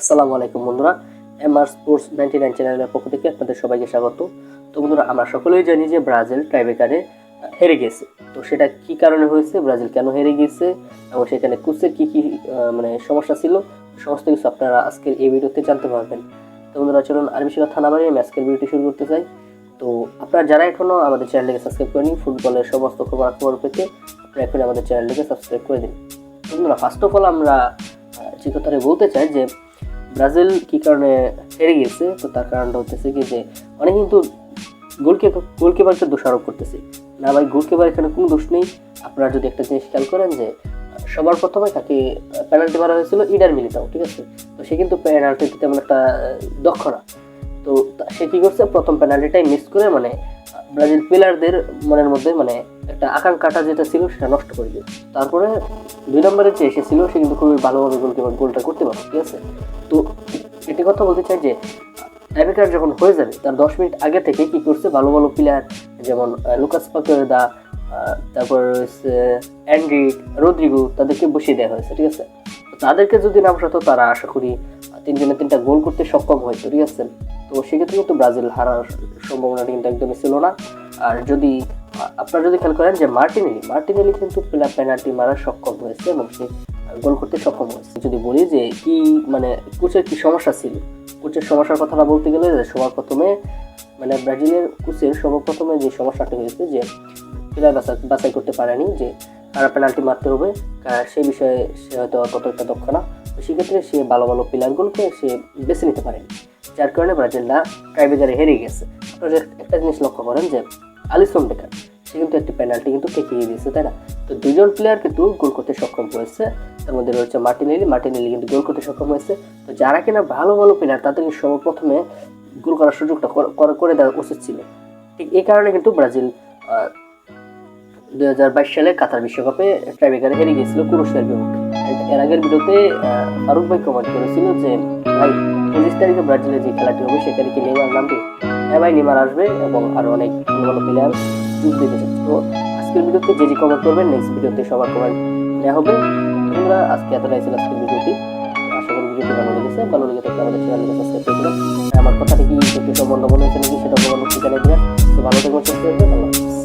আসসালামু আলাইকুম বন্ধুরা M R sports ninety nine চ্যানেলের পক্ষ থেকে আপনাদের সবাইকে স্বাগত। তো বন্ধুরা, আমরা সকলেই জানি যে ব্রাজিল টাইবেকারে হেরে গেছে। তো সেটা কি কারণে হয়েছে, ব্রাজিল কেন হেরে গিয়েছে এবং সেখানে কোচের কি কি মানে সমস্যা ছিল, সমস্ত কিছু আপনারা আজকের এই ভিডিওতে জানতে পারবেন। তো বন্ধুরা, চলুন আর বেশি কথা না বাড়িয়ে আজকের ভিডিওটি শুরু করতে চাই। তো আপনারা যারা এখনও আমাদের চ্যানেলটিকে সাবস্ক্রাইব করেনি ফুটবলের সমস্ত খবর পেতে আপনারা এখন আমাদের চ্যানেলটিকে সাবস্ক্রাইব করে দিন। বন্ধুরা ফার্স্ট অফ অল আমরা যে কথাটা বলতে চাই যে ব্রাজিল কি কারণে হেরে গিয়েছে? তো তার কারণটা হচ্ছে কি যে, অনেক কিন্তু গোলকিপার গোলকিপারকে দোষারোপ করতেছে। না ভাই, গোলকিপার এখানে কোনো দোষ নেই। আপনারা যদি একটা জিনিস খেয়াল করেন যে, সবার প্রথমে তাকে পেনাল্টি মারা হয়েছিল ইডার মিলিটাও ঠিক আছে? তো সে কিন্তু পেনাল্টিতে তেমন একটা দক্ষ না। তো সে কি করছে? প্রথম পেনাল্টিটাই মিস করে মানে ব্রাজিল প্লেয়ারদের মনের মধ্যে মানে একটা আকাঙ্ক্ষাটা যেটা ছিল, সেটা নষ্ট করে দিল। তারপরে দুই নম্বরে যে এসেছিল, সে কিন্তু খুবই ভালোভাবে গোলকিপার গোলটা করতে পারে ঠিক আছে? তো এটি কথা বলতে চাই যে টাইব্রেকার যখন হয়ে যাবে, তার দশ মিনিট আগে থেকে কি করছে, ভালো ভালো প্লেয়ার যেমন লুকাস পাকেদা তারপর রয়েছে অ্যান্ড্রিক রদ্রিগো তাদেরকে বসিয়ে দেওয়া হয়েছে, ঠিক আছে? তাদেরকে যদি না বসাতো, তারা আশা করি তিনজনে তিনটা গোল করতে সক্ষম হয়তো, ঠিক আছে? তো সেক্ষেত্রে কিন্তু ব্রাজিল হারার সম্ভাবনাটা কিন্তু একদমই ছিল না। আর যদি আপনারা যদি খেয়াল করেন যে মার্টিনেলি মার্টিনেলি কিন্তু পেনাল্টি মারার সক্ষম হয়েছে এবং সে গোল করতে সক্ষম হয়েছে। যদি বলি যে কি মানে কোচের কি সমস্যা ছিল? কোচের সমস্যার কথাটা বলতে গেলে সবার প্রথমে মানে ব্রাজিলের কোচের সর্বপ্রথমে যে সমস্যাটি হয়েছে যে প্লেয়ার বাছাই বাছাই করতে পারেনি, যে কারা পেনাল্টি মারতে হবে সেই বিষয়ে সে হয়তো ততটা দক্ষ না। সেক্ষেত্রে সে ভালো ভালো প্লেয়ারগুলোকে সে বেছে নিতে পারেনি। যার কারণে ব্রাজিলরা টাইব্রেকারে হেরে গেছে। আপনারা একটা জিনিস লক্ষ্য করেন যে আলিসন বেকার সে কিন্তু একটি পেনাল্টি কিন্তু ঠেকিয়ে দিয়েছে তাই না? তো দুজন প্লেয়ার কিন্তু গোল করতে সক্ষম হয়েছে। তার মধ্যে রয়েছে মার্টিনেলি মার্টিনেলি কিন্তু গোল করতে সক্ষম হয়েছে। তো যারা কিনা ভালো ভালো প্লেয়ার তাদেরকে সর্বপ্রথমে গোল করার সুযোগটা কর- দেওয়া উচিত ছিল। ঠিক এই কারণে কিন্তু ব্রাজিল দুই হাজার বাইশ সালে কাতার বিশ্বকাপে ট্রাইবেকারে হেরে গিয়েছিল কুরস্কের বিপক্ষে। এর আগের আহ, ফারুক ভাই কমেন্ট করেছিল যে ভাই পঁচিশ তারিখে ব্রাজিলের যে খেলাটি হবে সেখানে কি নেইমার নামবে? ভাই নেইমার আসবে এবং আরও অনেক ভালো ভালো প্লেয়ার যোগ দিতে তো আজকের ভিডিওতে যে যে কমেন্ট করবেন নেক্সট ভিডিওতে সবার কমেন্ট নেওয়া হবে। তোমরা আজকে এতটাই ছিল আজকের ভিডিওটি। আশা করি ভিডিওটি ভালো লেগেছে। ভালো লেগে থাকলে আমাদের চ্যানেলকে সাবস্ক্রাইব করে দিলাম আমার কথাটি কি একটু সম্বন্ধ মনে হয়েছে নাকি সেটা বলার ঠিকানা দেবেন। তো ভালো থাকবেন। আল্লাহ হাফিজ।